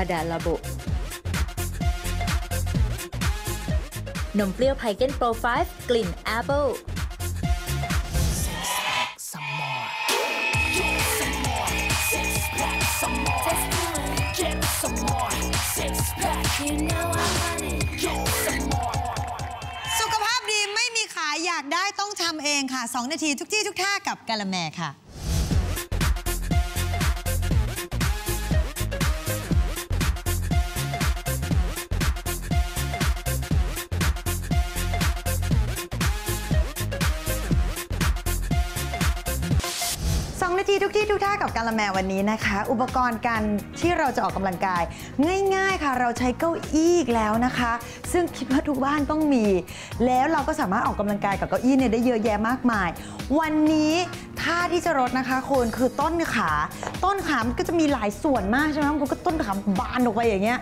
าดาลาบุนมเปรี้ยวไพเกนโปร5กลิ่นแอปเปิลสุขภาพดีไม่มีขายอยากได้ต้องทำเองค่ะ 2 นาทีทุกที่ทุกท่ากับกะละแมค่ะ สองนาทีทุกที่ทุกท่ากับการละแมวันนี้นะคะ อุปกรณ์การที่เราจะออกกำลังกาย ง่ายๆค่ะ เราใช้เก้าอี้อีกแล้วนะคะ ซึ่งคิดว่าทุกบ้านต้องมี แล้วเราก็สามารถออกกำลังกายกับเก้าอี้เนี่ยได้เยอะแยะมากมาย วันนี้ท่าที่จะลดนะคะคุณคือต้นขา ต้นขามันก็จะมีหลายส่วนมากใช่ไหมมันก็ต้นขาบานออกไปอย่างเงี้ย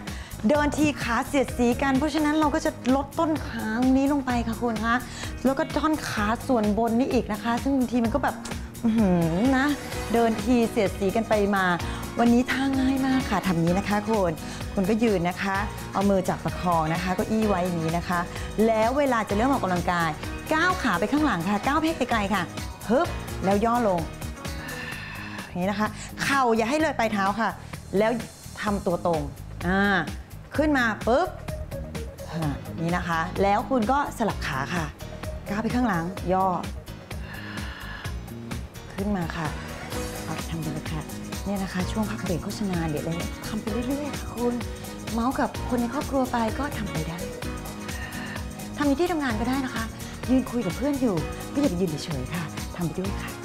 เดินทีขาเสียดสีกัน เพราะฉะนั้นเราก็จะลดต้นขาตรงนี้ลงไปค่ะคุณคะแล้วก็ท่อนขาส่วนบนนี่อีกนะคะ ซึ่งบางทีมันก็แบบ นะ เดินทีเสียดสีกันไปมา วันนี้ท่าง่ายมากค่ะทำนี้นะคะคุณคุณก็ยืนนะคะ เอามือจับประคองนะคะก็อี้ไว้อย่างนี้นะคะ แล้วเวลาจะเริ่มออกกำลังกายก้าวขาไปข้างหลังค่ะก้าวเพกไกลๆค่ะฮึบแล้วย่อลงอย่างนี้นะคะ เข่าอย่าให้เลยปลายเท้าค่ะ แล้วทำตัวตรงอ่าขึ้นมาปุ๊บนี่นะคะ แล้วคุณก็สลับขาค่ะก้าวไปข้างหลังย่อ ขึ้นมาค่ะเอาทำไปเลยค่ะเนี่ยนะคะ ช่วงพักเบรกโฆษณาเดี๋ยวเราทำไปเรื่อยๆค่ะคุณ เมาส์กับคนในครอบครัวไปก็ทำไปได้ทำในที่ทำงานก็ได้นะคะ ยืนคุยกับเพื่อนอยู่ ก็อย่าไปยืนเฉยๆค่ะทำไปด้วยค่ะ